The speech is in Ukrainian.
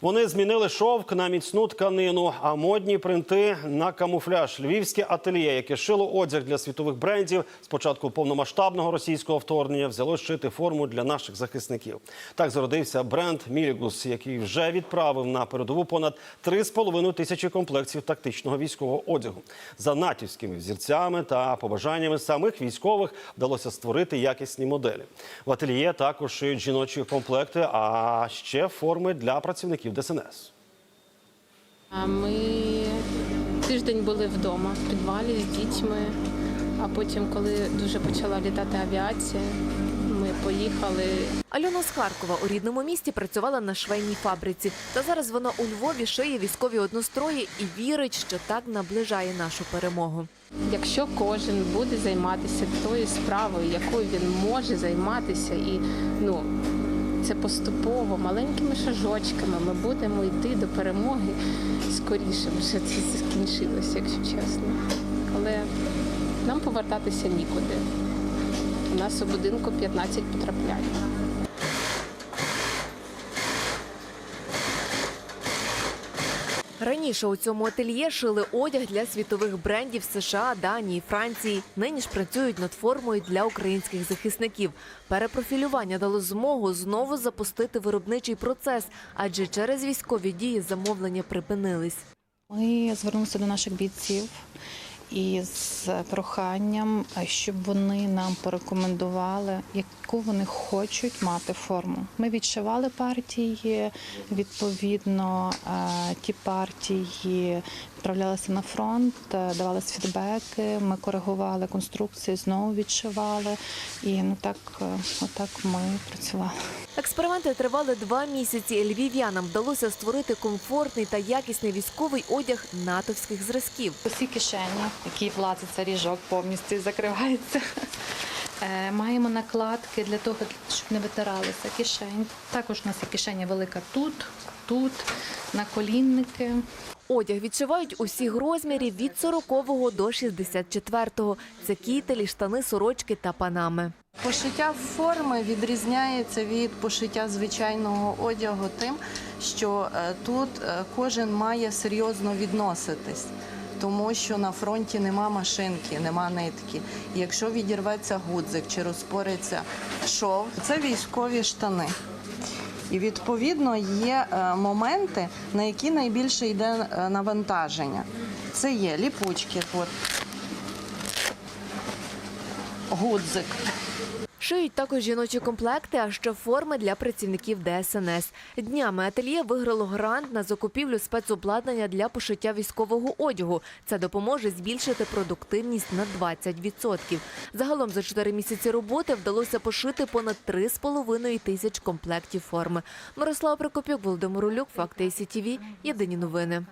Вони змінили шовк на міцну тканину, а модні принти на камуфляж. Львівське ательє, яке шило одяг для світових брендів, з початку повномасштабного російського вторгнення взяло шити форму для наших захисників. Так зародився бренд Мілігус, який вже відправив на передову понад 3,5 тисячі комплектів тактичного військового одягу. За натівськими взірцями та побажаннями самих військових вдалося створити якісні моделі. В ательє також шиють жіночі комплекти, а ще форми для працівників ДСНС. Ми тиждень були вдома в підвалі з дітьми. А потім, коли дуже почала літати авіація, ми поїхали. Альона з Харкова у рідному місті працювала на швейній фабриці. Та зараз вона у Львові шиє військові однострої і вірить, що так наближає нашу перемогу. Якщо кожен буде займатися тою справою, якою він може займатися, і ну це поступово маленькими шажочками, ми будемо йти до перемоги скоріше, вже це закінчилося, якщо чесно. Але нам повертатися нікуди. У нас у будинку 15 потраплянь. Раніше у цьому ательє шили одяг для світових брендів США, Данії, Франції. Нині ж працюють над формою для українських захисників. Перепрофілювання дало змогу знову запустити виробничий процес, адже через військові дії замовлення припинились. Ми звернулися до наших бійців із проханням, щоб вони нам порекомендували, яку вони хочуть мати форму. Ми відшивали партії, відповідно, е, ті партії відправлялися на фронт, е, давалися фідбеки, ми коригували конструкції, знову відшивали. І ну так, е, отак ми працювали. Експерименти тривали два місяці. Львів'янам вдалося створити комфортний та якісний військовий одяг натовських зразків. Усі кишені, які влазиться ріжок, повністю закривається. Е, Маємо накладки для того, щоб не витиралися кишень. Також у нас є кишеня велика тут, тут, наколінники. Одяг відшивають усіх розмірів від 40 до 64. Це кітелі, штани, сорочки та панами. Пошиття форми відрізняється від пошиття звичайного одягу тим, що е, тут е, кожен має серйозно відноситись. Тому що на фронті нема машинки, нема нитки. Якщо відірветься гудзик чи розпориться шов, це військові штани. І відповідно є е, моменти, на які найбільше йде е, навантаження. Це є ліпучки, от, гудзик. Шиють також жіночі комплекти, а ще форми для працівників ДСНС. Днями ательє виграло грант на закупівлю спецобладнання для пошиття військового одягу. Це допоможе збільшити продуктивність на 20%. Загалом за 4 місяці роботи вдалося пошити понад 3,5 тисяч комплектів форми. Мирослава Прокопюк, Володимир Улюк, Факти СІТВ. Єдині новини.